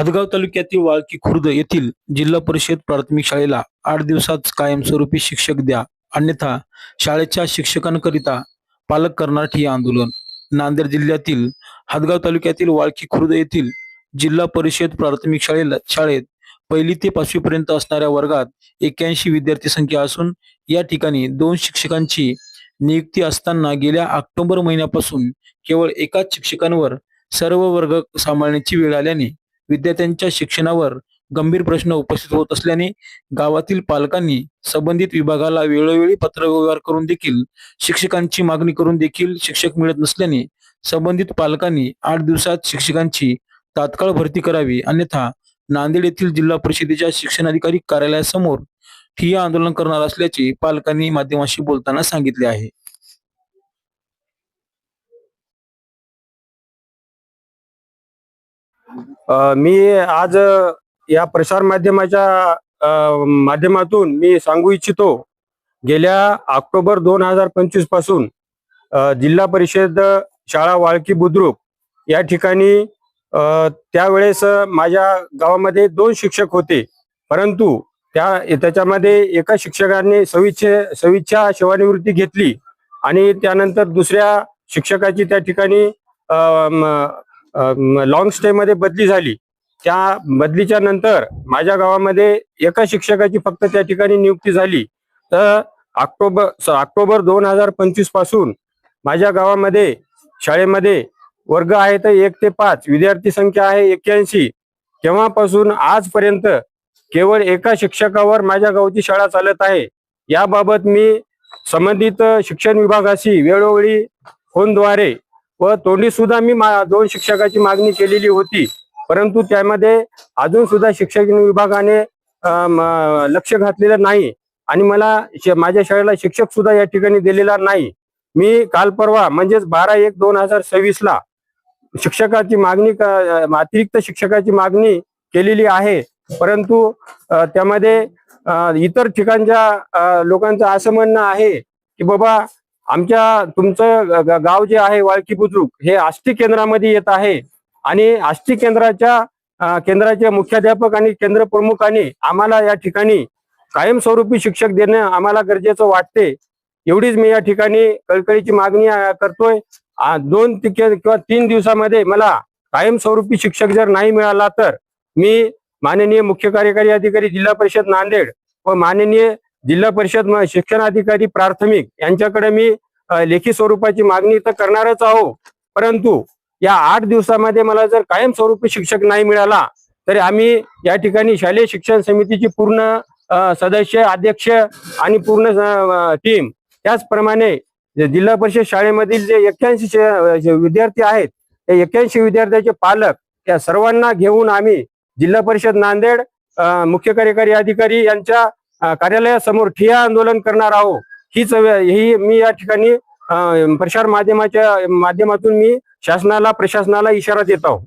हदगाव तालुक्यातील वाळकी खुर्द येथील जिल्हा परिषद प्राथमिक शाळेला आठ दिवसात कायमस्वरूपी शिक्षक द्या. अन्यथा शाळेच्या शिक्षकांकरिता पालक करणार ठिय्या आंदोलन. नांदेड जिल्ह्यातील हदगाव तालुक्यातील वाळकी खुर्द येथील जिल्हा परिषद प्राथमिक शाळेला शाळेत पहिली ते पाचवी पर्यंत असणाऱ्या वर्गात एक्क्याऐंशी विद्यार्थी संख्या असून या ठिकाणी दोन शिक्षकांची नियुक्ती असताना गेल्या ऑक्टोबर महिन्यापासून केवळ एकाच शिक्षकांवर सर्व वर्ग सांभाळण्याची वेळ आल्याने विद्यार्थ्यांच्या शिक्षणावर गंभीर प्रश्न उपस्थित होत असल्याने गावातील पालकांनी संबंधित विभागाला वेळोवेळी पत्रव्यवहार करून देखील शिक्षकांची मागणी करून देखील शिक्षक मिळत नसल्याने संबंधित पालकांनी आठ दिवसात शिक्षकांची तात्काळ भरती करावी. अन्यथा नांदेड येथील जिल्हा परिषदेच्या शिक्षणाधिकारी कार्यालयासमोर ठिय्या आंदोलन करणार असल्याचे पालकांनी माध्यमांशी बोलताना सांगितले आहे. मी आज या प्रसार माध्यमाच्या माध्यमातून मी सांगू इच्छितो गेल्या ऑक्टोबर दोन हजार पंचवीसपासून जिल्हा परिषद शाळा वाळकी बुद्रुक या ठिकाणी त्यावेळेस माझ्या गावामध्ये दोन शिक्षक होते. परंतु त्या त्याच्यामध्ये एका शिक्षकाने सविच्छे सविच्छा सेवानिवृत्ती घेतली आणि त्यानंतर दुसऱ्या शिक्षकाची त्या ठिकाणी लॉंग स्टे मध्ये बदली झाली. त्या बदलीच्या नंतर माझ्या गावामध्ये एका शिक्षकाची फक्त त्या ठिकाणी नियुक्ती झाली. तर ऑक्टोबर स- ऑक्टोबर दोन हजार पंचवीसपासून माझ्या गावामध्ये शाळेमध्ये वर्ग आहे तर एक ते पाच विद्यार्थी संख्या आहे एक्क्याऐंशी. तेव्हापासून आजपर्यंत केवळ एका शिक्षकावर माझ्या गावची शाळा चालत आहे. याबाबत मी संबंधित शिक्षण विभागाशी वेळोवेळी फोनद्वारे व तोंडी सुद्धा मी दोन शिक्षकाची मागणी केलेली होती. परंतु त्यामध्ये अजून सुद्धा शिक्षक विभागाने लक्ष घातलेलं नाही. आणि मला माझ्या शाळेला शिक्षक सुद्धा या ठिकाणी दिलेला नाही. मी काल परवा म्हणजेच बारा एक दोन हजार सव्वीस ला शिक्षकाची मागणी अतिरिक्त शिक्षकाची मागणी केलेली आहे. परंतु त्यामध्ये इतर ठिकाणच्या लोकांचं असं म्हणणं आहे की बाबा आमच्या तुमचं गाव जे आहे वाळकी बुद्रुक हे आष्टी केंद्रामध्ये येत आहे. आणि आष्टी केंद्राच्या केंद्राचे मुख्याध्यापक आणि केंद्र प्रमुखांनी आम्हाला या ठिकाणी कायमस्वरूपी शिक्षक देणं आम्हाला गरजेचं वाटते. एवढीच मी या ठिकाणी कळकळीची मागणी करतोय. दोन किंवा तीन दिवसामध्ये मला कायमस्वरूपी शिक्षक जर नाही मिळाला तर मी माननीय मुख्य कार्यकारी अधिकारी जिल्हा परिषद नांदेड व माननीय जिल्हा परिषद म- शिक्षणाधिकारी प्राथमिक यांच्याकडे मी लेखी स्वरूपाची मागणी तर करणारच आहो. परंतु या आठ दिवसामध्ये मला जर कायमस्वरूपी शिक्षक नाही मिळाला तर आम्ही या ठिकाणी शालेय शिक्षण समितीची पूर्ण सदस्य अध्यक्ष आणि पूर्ण टीम त्याचप्रमाणे जिल्हा परिषद शाळेमधील जे एक्क्याऐंशी विद्यार्थी आहेत त्या एक्क्याऐंशी विद्यार्थ्याचे पालक त्या सर्वांना घेऊन आम्ही जिल्हा परिषद नांदेड मुख्य कार्यकारी अधिकारी यांच्या कार्यालयासमोर ठिया आंदोलन करणार आहोत हीच ही मी या ठिकाणी प्रसार माध्यमाच्या माध्यमातून मी शासनाला प्रशासनाला इशारा देत आहोत